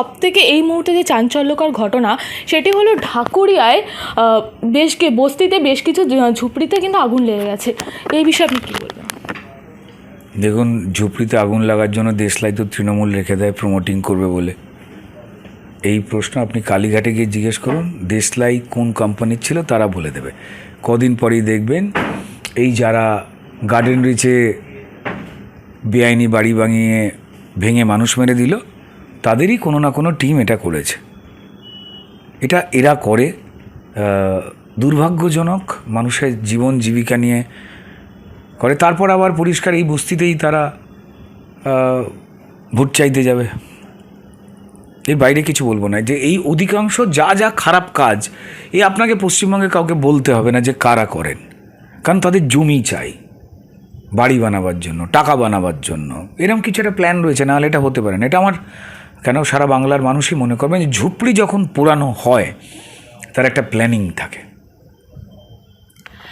সব থেকে এই মুহূর্তে যে চাঞ্চল্যকর ঘটনা, সেটি হলো ঢাকুরিয়ায় বেশ বস্তিতে বেশ কিছু ঝুপড়িতে কিন্তু আগুন লেগে গেছে। এই বিষয়ে আপনি কী বলবেন? দেখুন, ঝুপড়িতে আগুন লাগার জন্য দেশলাই তো তৃণমূল রেখে দেয় প্রমোটিং করবে বলে। এই প্রশ্ন আপনি কালীঘাটে গিয়ে জিজ্ঞেস করুন, দেশলাই কোন কোম্পানির ছিল তারা বলে দেবে। কদিন পরেই দেখবেন, এই যারা গার্ডেন রিচে বেআইনি বাড়ি ভাঙিয়ে ভেঙে মানুষ মেরে দিল তাদেরই কোনো না কোনো টিম এটা করেছে। এটা এরা করে দুর্ভাগ্যজনক মানুষের জীবন জীবিকা নিয়ে করে। তারপর আবার পরিষ্কার এই বস্তিতেই তারা ভোট চাইতে যাবে। এর বাইরে কিছু বলব না। যে এই অধিকাংশ যা যা খারাপ কাজ এই আপনাকে পশ্চিমবঙ্গে কাউকে বলতে হবে না যে কারা করেন। কারণ তাদের জমি চাই, বাড়ি বানাবার জন্য, টাকা বানাবার জন্য। এরকম কিছু একটা প্ল্যান রয়েছে নাহলে এটা হতে পারে না। এটা আমার কেন সারা বাংলার মানুষই মনে করবেন যে ঝুপড়ি যখন পুরানো হয়, তার একটা প্ল্যানিং থাকে।